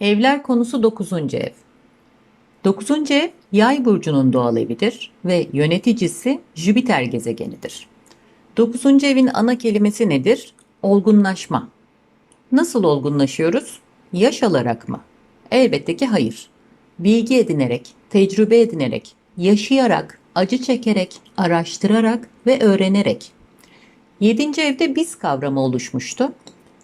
Evler konusu 9. ev. 9. ev Yay burcunun doğal evidir ve yöneticisi Jüpiter gezegenidir. 9. evin ana kelimesi nedir? Olgunlaşma. Nasıl olgunlaşıyoruz? Yaş alarak mı? Elbette ki hayır. Bilgi edinerek, tecrübe edinerek, yaşayarak, acı çekerek, araştırarak ve öğrenerek. 7. evde biz kavramı oluşmuştu.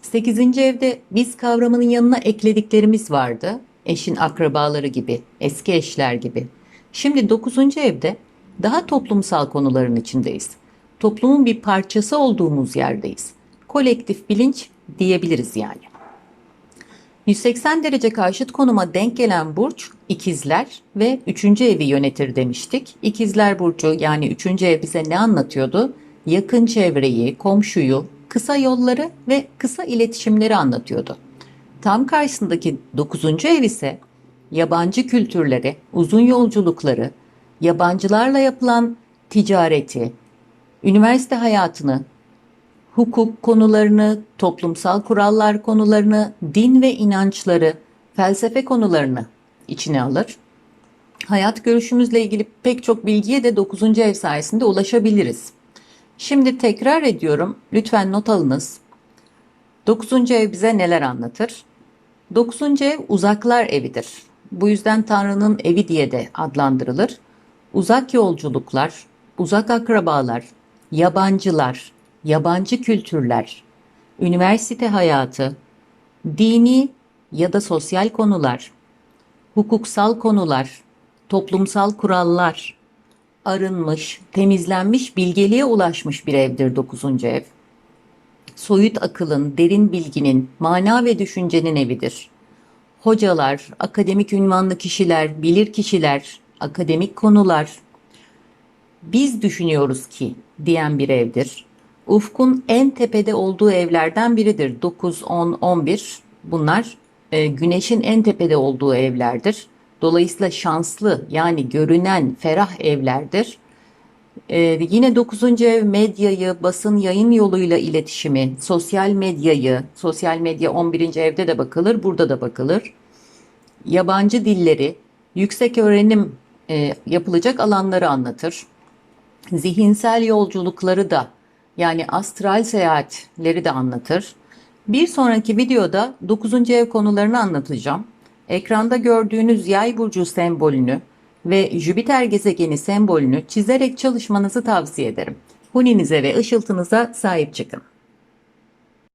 8. evde biz kavramının yanına eklediklerimiz vardı. Eşin akrabaları gibi, eski eşler gibi. Şimdi 9. evde daha toplumsal konuların içindeyiz. Toplumun bir parçası olduğumuz yerdeyiz. Kolektif bilinç diyebiliriz yani. 180 derece karşıt konuma denk gelen burç ikizler ve 3. evi yönetir demiştik. İkizler burcu yani 3. ev bize ne anlatıyordu? Yakın çevreyi, komşuyu, kısa yolları ve kısa iletişimleri anlatıyordu. Tam karşısındaki 9. ev ise yabancı kültürleri, uzun yolculukları, yabancılarla yapılan ticareti, üniversite hayatını, hukuk konularını, toplumsal kurallar konularını, din ve inançları, felsefe konularını içine alır. Hayat görüşümüzle ilgili pek çok bilgiye de 9. ev sayesinde ulaşabiliriz. Şimdi tekrar ediyorum. Lütfen not alınız. 9. ev bize neler anlatır? 9. ev uzaklar evidir. Bu yüzden Tanrı'nın evi diye de adlandırılır. Uzak yolculuklar, uzak akrabalar, yabancılar, yabancı kültürler, üniversite hayatı, dini ya da sosyal konular, hukuksal konular, toplumsal kurallar, arınmış, temizlenmiş, bilgeliğe ulaşmış bir evdir 9. ev. Soyut akılın, derin bilginin, mana ve düşüncenin evidir. Hocalar, akademik ünvanlı kişiler, bilir kişiler, akademik konular, biz düşünüyoruz ki diyen bir evdir. Ufkun en tepede olduğu evlerden biridir. 9, 10, 11 bunlar e, güneşin en tepede olduğu evlerdir. Dolayısıyla şanslı yani görünen ferah evlerdir. Ee, yine 9. ev medyayı, basın yayın yoluyla iletişimi, sosyal medyayı, sosyal medya 11. evde de bakılır, burada da bakılır. Yabancı dilleri, yüksek öğrenim e, yapılacak alanları anlatır. Zihinsel yolculukları da yani astral seyahatleri de anlatır. Bir sonraki videoda 9. ev konularını anlatacağım. Ekranda gördüğünüz yay burcu sembolünü ve Jüpiter gezegeni sembolünü çizerek çalışmanızı tavsiye ederim. Huninize ve ışıltınıza sahip çıkın.